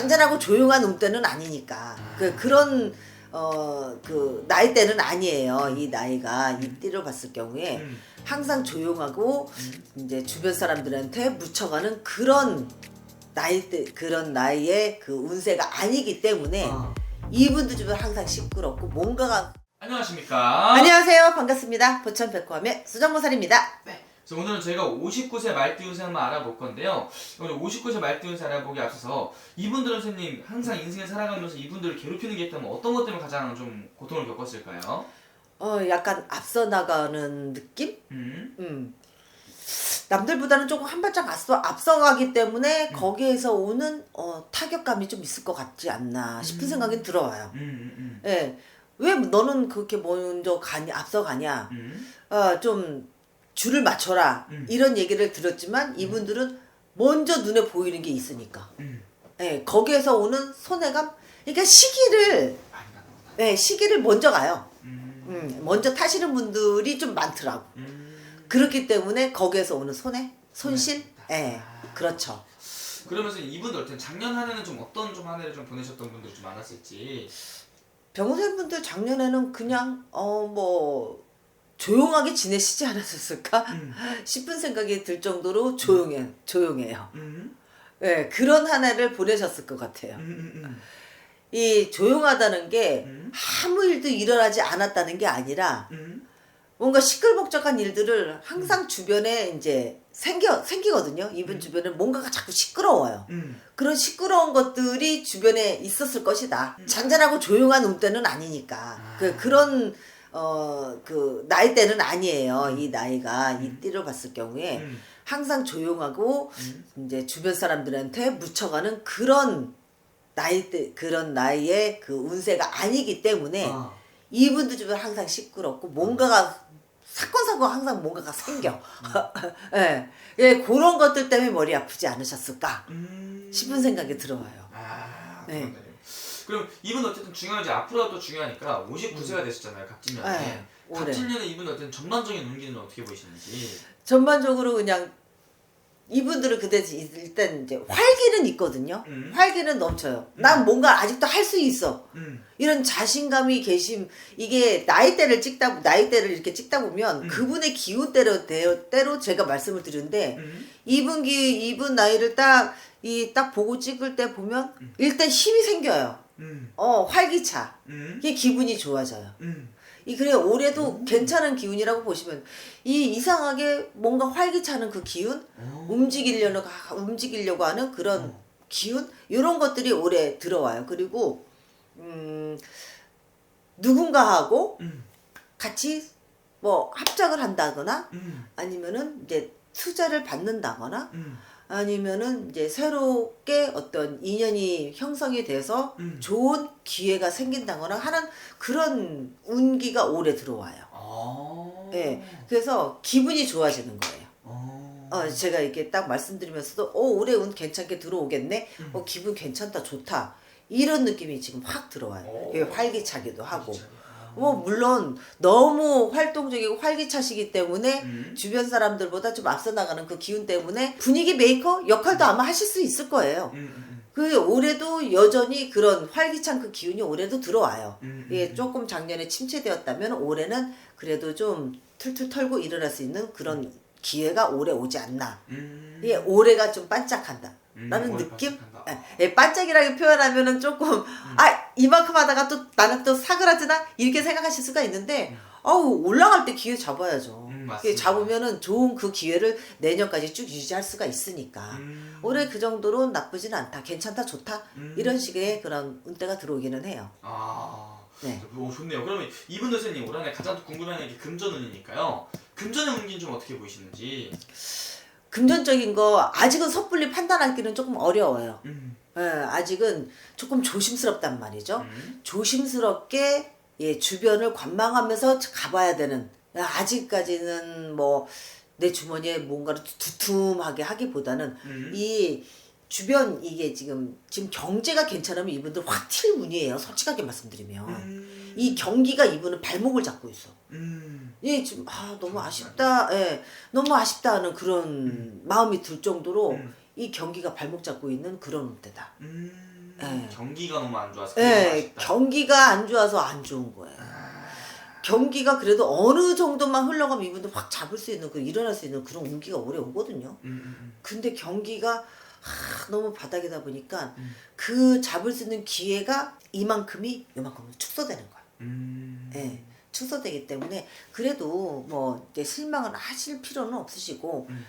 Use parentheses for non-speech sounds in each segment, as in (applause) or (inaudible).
잔잔하고 조용한 음대는 아니니까 그 그런 어 그 나이 대는 아니에요. 이 나이가 이 띠를 봤을 경우에 음. 항상 조용하고 이제 주변 사람들한테 묻혀가는 그런 나이대 그런 나이의 그 운세가 아니기 때문에 아. 이분들 주변 항상 시끄럽고 뭔가가 안녕하십니까? 안녕하세요 반갑습니다 보천 백화함의 수정모살입니다. 네. 그래서 오늘은 저희가 59세 말띠 운세 한번 알아볼 건데요. 오늘 59세 말띠 운세 알아보기 앞서서 이분들은 선생님 항상 인생을 살아가면서 이분들을 괴롭히는 게 있다면 어떤 것 때문에 가장 좀 고통을 겪었을까요? 어 약간 앞서 나가는 느낌? 음. 음. 남들보다는 조금 한 발짝 앞서 앞서가기 때문에 거기에서 오는 어, 타격감이 좀 있을 것 같지 않나 싶은 생각이 들어와요. 음. 음. 예. 왜 너는 그렇게 먼저 가니 앞서가냐? 음. 어, 좀 줄을 맞춰라. 음. 이런 얘기를 들었지만 이분들은 먼저 눈에 보이는 게 있으니까. 음. 예. 거기에서 오는 손해감. 그러니까 시기를. 예, 시기를 먼저 가요. 음. 음, 먼저 타시는 분들이 좀 많더라고. 음. 그렇기 때문에 거기에서 오는 손해, 손실, 손해. 예, 아. 그렇죠. 그러면서 이분들 어떤 작년 한 해는 좀 어떤 좀 한 해를 좀 보내셨던 분들이 좀 많았을지. 병원생 분들 작년에는 그냥 어 뭐 조용하게 지내시지 않았었을까 음. 싶은 생각이 들 정도로 조용해, 조용해요. 음. 예, 그런 한 해를 보내셨을 것 같아요. 음. 음. 음. 이 조용하다는 게 음. 아무 일도 일어나지 않았다는 게 아니라 음. 뭔가 시끌벅적한 일들을 항상 주변에 이제 생겨 생기거든요. 이분 주변에 뭔가가 자꾸 시끄러워요. 음. 그런 시끄러운 것들이 주변에 있었을 것이다. 잔잔하고 조용한 음대는 아니니까. 아. 그 그런 어 그 나이대는 아니에요. 이 나이가 이 띠를 봤을 경우에 음. 항상 조용하고 음. 이제 주변 사람들한테 묻혀가는 그런 나이대 그런 나이의 그 운세가 아니기 때문에 아. 이분들 주변 항상 시끄럽고 뭔가가 사건 사고 항상 뭔가가 생겨. (laughs) 예, 예, 그런 것들 때문에 머리 아프지 않으셨을까 음. 싶은 생각이 들어와요. 아, 네. 그럼 이분 어쨌든 중요하지 앞으로가 또 중요하니까 59세가 되셨잖아요 갑진년에. 네, 올해. 갑진년에 이분 어떤 전반적인 운기는 어떻게 보이시는지. 전반적으로 그냥 이분들은 그때 일단 이제 활기는 있거든요. 음. 활기는 넘쳐요. 난 뭔가 아직도 할 수 있어. 음. 이런 자신감이 계심 이게 나이대를 찍다 나이대를 이렇게 찍다 보면 음. 그분의 기운대로 대- 때로 제가 말씀을 드리는데 음. 이분 기 이분 나이를 딱 이 딱 보고 찍을 때 보면 일단 힘이 생겨요. 음. 어 활기차. 음. 이게 기분이 좋아져요. 음. 이 그래 올해도 괜찮은 기운이라고 보시면 이 이상하게 뭔가 활기차는 그 기운 어. 움직이려고 하- 움직이려고 하는 그런 어. 기운 이런 것들이 올해 들어와요. 그리고 음 누군가하고 음. 같이 뭐 합작을 한다거나 음. 아니면은 이제 투자를 받는다거나 음. 아니면은 이제 새롭게 어떤 인연이 형성이 돼서 음. 좋은 기회가 생긴다거나 하는 그런 운기가 올해 들어와요. 아. 예. 그래서 기분이 좋아지는 거예요. 어. 어, 제가 이렇게 딱 말씀드리면서도 어, 올해 운 괜찮게 들어오겠네. 음. 어, 기분 괜찮다, 좋다. 이런 느낌이 지금 확 들어와요. 오. 이게 활기차기도 하고. 아. 뭐 물론 너무 활동적이고 활기차시기 때문에 음. 주변 사람들보다 좀 앞서 나가는 그 기운 때문에 분위기 메이커 역할도 아마 하실 수 있을 거예요. 음. 음. 그 올해도 여전히 그런 활기찬 그 기운이 올해도 들어와요. 음. 예, 조금 작년에 침체되었다면 올해는 그래도 좀 툴툴 털고 일어날 수 있는 그런 기회가 올해 오지 않나. 음. 예, 올해가 좀 반짝한다. 음, 라는 올해 느낌? 예, 예, 반짝이라고 표현하면은 조금 아 이만큼 하다가 또 나는 또 사그라지나 이렇게 생각하실 수가 있는데 어우 올라갈 때 기회 잡아야죠. 음. 잡으면은 좋은 그 기회를 내년까지 쭉 유지할 수가 있으니까 음. 올해 그 정도로 나쁘진 않다, 괜찮다, 좋다 음. 이런 식의 그런 운대가 들어오기는 해요. 아. 네. 오, 좋네요. 그러면 이분 선생님 올 한해 가장 궁금한 게 금전운이니까요. 금전의 운기는 좀 어떻게 보이시는지. 금전적인 거 아직은 섣불리 판단하기는 조금 어려워요. 음. 예, 아직은 조금 조심스럽단 말이죠. 음. 조심스럽게 예, 주변을 관망하면서 가봐야 되는 야, 아직까지는 뭐 내 주머니에 뭔가를 두툼하게 하기보다는 음. 이 주변 이게 지금 지금 경제가 괜찮으면 이분들 확 튈 운이에요. 솔직하게 말씀드리면 음. 이 경기가 이분은 발목을 잡고 있어. 음. 예, 지금 아 너무 아쉽다. 예, 너무 아쉽다 하는 그런 마음이 들 정도로 음. 이 경기가 발목 잡고 있는 그런 때다. 음. 네. 경기가 너무 안 좋아서 네, 아쉽다. 경기가 안 좋아서 안 좋은 거예요. 경기가 그래도 어느 정도만 흘러가면 이분들 확 잡을 수 있는 그 일어날 수 있는 그런 운기가 오래 오거든요. 음, 음, 음. 근데 경기가 하, 너무 바닥이다 보니까 음. 그 잡을 수 있는 기회가 이만큼이 요만큼으로 축소되는 거야. 음. 예. 축소되기 때문에 그래도 뭐 이제 실망을 하실 필요는 없으시고 음.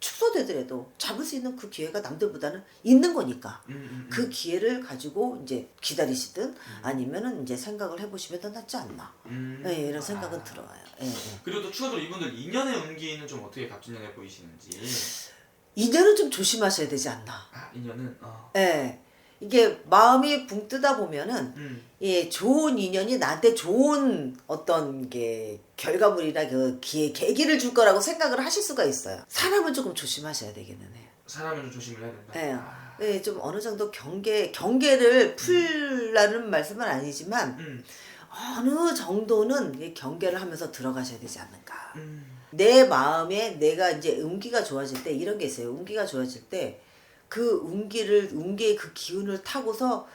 축소되더라도 잡을 수 있는 그 기회가 남들보다는 있는 거니까 음, 음, 음. 그 기회를 가지고 이제 기다리시든 아니면은 이제 생각을 해보시면 더 낫지 않나 음. 예, 이런 생각은 아. 들어와요. 예, 예. 그리고 또 추가적으로 이분들 2년의 운기는 좀 어떻게 갑진년해 보이시는지. 이제는 좀 조심하셔야 되지 않나. 아, 2년은 어. 예. 이게 마음이 붕 뜨다 보면은 음. 예, 좋은 인연이 나한테 좋은 어떤 게 결과물이나 그 기회, 계기를 줄 거라고 생각을 하실 수가 있어요. 사람은 조금 조심하셔야 되기는 해요. 사람은 좀 조심을 해야 된다. 예. 아. 예, 좀 어느 정도 경계, 경계를 풀라는 말씀은 아니지만 음. 어느 정도는 이 경계를 하면서 들어가셔야 되지 않는가. 음. 내 마음에 내가 이제 운기가 좋아질 때 이런 게 있어요. 운기가 좋아질 때 그 운기를 운기의 그 기운을 타고서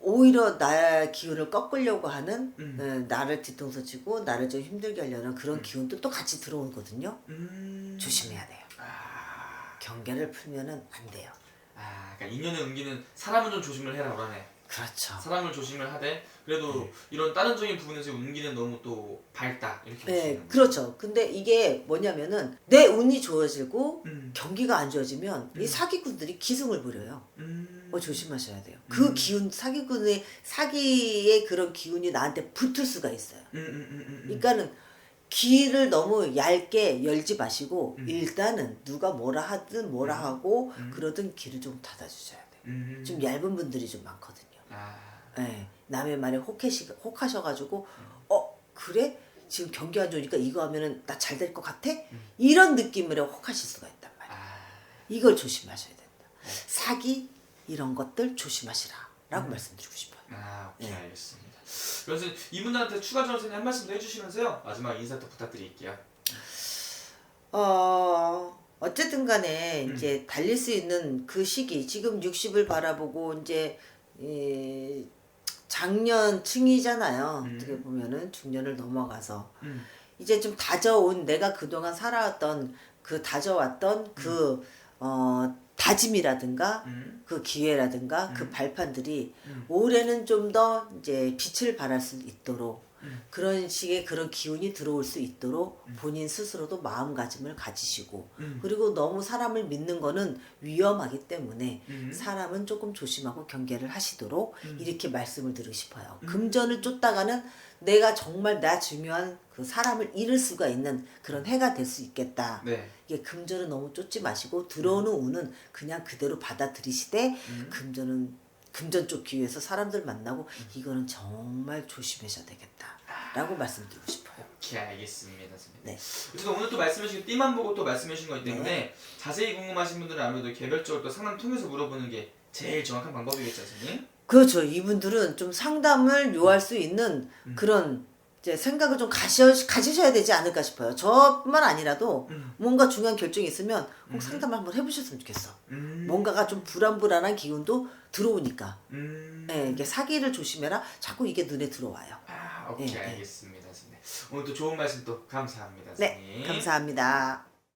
오히려 나의 기운을 꺾으려고 하는 음. 어, 나를 뒤통수 치고 나를 좀 힘들게 하려는 그런 기운도 또 같이 들어오거든요. 음. 조심해야 돼요. 아. 경계를 풀면은 안 돼요. 아, 그러니까 2년의 운기는 사람은 좀 조심을 해라 그러네. 그렇죠. 사람을 조심을 하되 그래도 이런 다른적인 부분에서 운기는 너무 또 밝다 이렇게 네. 그렇죠. 근데 이게 뭐냐면은 내 운이 좋아지고 음. 경기가 안 좋아지면 이 음. 사기꾼들이 기승을 부려요. 음. 어, 조심하셔야 돼요. 그 음. 기운, 사기꾼의, 사기의 그런 기운이 나한테 붙을 수가 있어요. 음, 음, 음, 음, 음. 그러니까는 귀를 너무 얇게 열지 마시고 음. 일단은 누가 뭐라 하든 뭐라 하고 음. 그러든 귀를 좀 닫아주셔야 돼요. 음. 좀 얇은 분들이 좀 많거든요. 아. 예, 남의 말에 혹해시, 혹하셔가지고 어 그래 지금 경기 안 좋으니까 이거 하면은 나 잘 될 것 같아 이런 느낌으로 혹하실 수가 있단 말이에요. 아. 이걸 조심하셔야 된다. 사기 이런 것들 조심하시라라고 말씀드리고 싶어요. 아, 오케이 네. 알겠습니다. 그래서 이분들한테 추가적으로 선생님 한 말씀 더 해주시면서요 마지막 인사 또 부탁드릴게요. 어 어쨌든 간에 음. 이제 달릴 수 있는 그 시기 지금 60을 바라보고 이제 이 장년층이잖아요. 음. 어떻게 보면은 중년을 넘어가서 음. 이제 좀 다져온 내가 그동안 살아왔던 그 다져왔던 그 어, 다짐이라든가 음. 그 기회라든가 음. 그 발판들이 음. 올해는 좀 더 이제 빛을 발할 수 있도록 음. 그런 식의 그런 기운이 들어올 수 있도록 본인 스스로도 마음가짐을 가지시고 음. 그리고 너무 사람을 믿는 거는 위험하기 때문에 음. 사람은 조금 조심하고 경계를 하시도록 음. 이렇게 말씀을 드리고 싶어요. 금전을 쫓다가는 내가 정말 나 중요한 그 사람을 잃을 수가 있는 그런 해가 될 수 있겠다. 네. 이게 금전은 너무 쫓지 마시고 들어오는 운은 그냥 그대로 받아들이시되 음. 금전은 금전 쫓기 위해서 사람들 만나고 이거는 정말 조심하셔야 되겠다라고 말씀드리고 싶어요. 오케이 알겠습니다 선생님. 네. 어쨌든 오늘 또 말씀해주신 띠만 보고 또 말씀해주신 거기 때문에 자세히 궁금하신 분들은 아무래도 개별적으로 또 상담 통해서 물어보는 게 제일 정확한 방법이겠죠 선생님? 그렇죠. 이분들은 좀 상담을 요할 수 있는 음. 그런 이제 생각을 좀 가셔, 가지셔야 되지 않을까 싶어요. 저뿐만 아니라도 음. 뭔가 중요한 결정이 있으면 꼭 음. 상담을 한번 해보셨으면 좋겠어. 음. 뭔가가 좀 불안불안한 기운도 들어오니까. 음. 예, 이게 사기를 조심해라. 자꾸 이게 눈에 들어와요. 아 오케이 예, 예. 알겠습니다 선생님. 오늘 또 좋은 말씀 또 감사합니다 네, 선생님. 감사합니다.